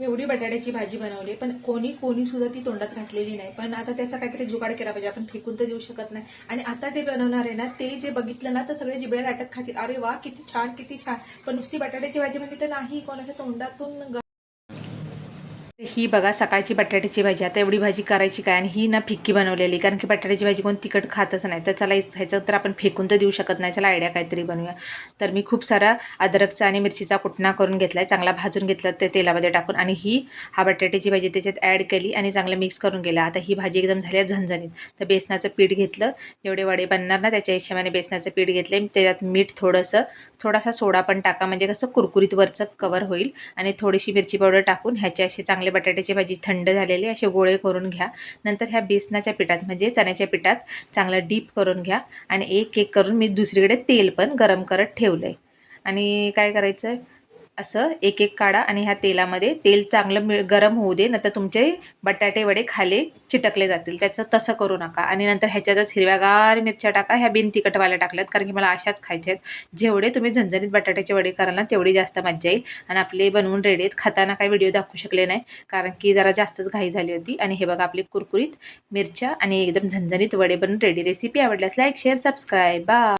एवढी बटाट्याची भाजी बनवली पण कोणी कोणी सुद्धा ती तोंडात घातलेली नाही. पण आता त्याचा काहीतरी जुगाड केला पाहिजे आपण फेकून तर देऊ शकत नाही. आणि आता जे बनवणार आहे ना ते जे बघितलं ना तर सगळे जिबळे लाटत खातील. अरे वा किती छान किती छान. पण नुसती बटाट्याची भाजी म्हणजे तर नाही कोणाच्या तोंडातून ही बघा सकाळची बटाट्याची भाजी आता एवढी भाजी करायची काय? आणि ही ना फिक्की बनवलेली कारण की बटाट्याची भाजी कोण तिखट खातच नाही. तर चला ह्याचं तर आपण फेकून तर देऊ शकत नाही. चला आयडिया काहीतरी बनवूया. तर मी खूप सारा अद्रकचा आणि मिरचीचा कुटणा करून घेतलाय. चांगला भाजून घेतला ते तेलामध्ये टाकून. आणि ही हा बटाट्याची भाजी त्याच्यात ॲड केली आणि चांगलं मिक्स करून गेला. आता ही भाजी एकदम झाली आहे झणझणीत. तर बेसनाचं पीठ घेतलं. जेवढे वडे बनणार ना त्याच्या हिशोबाने बेसनाचं पीठ घेतले त्याच्यात मीठ थोडंसं थोडासा सोडा पण टाका. म्हणजे कसं कुरकुरीत वरचं कवर होईल. आणि थोडीशी मिरची पावडर टाकून ह्याचे असे चांगले बटाट्याची भाजी थंड झालेली असे गोळे करून घ्या. नंतर ह्या बेसनाच्या पिठात म्हणजे चण्याच्या पिठात चांगलं डीप करून घ्या. आणि एक एक करून मी दुसरीकडे तेल पण गरम करत ठेवलं आहे आणि काय करायचं असं एक एक काढा आणि ह्या तेलामध्ये तेल चांगलं मिळ गरम होऊ दे नंतर तुमचे बटाटे वडे खाली चिटकले जातील. त्याचं तसं करू नका. आणि नंतर ह्याच्यातच हिरव्यागार मिरच्या टाका. ह्या बिन तिखटवाल्या टाकल्यात कारण की मला अशाच खायच्या आहेत. जेवढे तुम्ही झणझणीत बटाट्याचे वडे कराल ना तेवढी जास्त मज्जा येईल. आणि आपले बनवून रेडी आहेत. खाताना काही व्हिडिओ दाखवू शकले नाही कारण की जरा जास्तच घाई झाली होती. आणि हे बघा आपली कुरकुरीत मिरच्या आणि एकदम झणझणीत वडे बनवून रेडी रेसिपी आवडल्यास लाईक शेअर सबस्क्राईब बा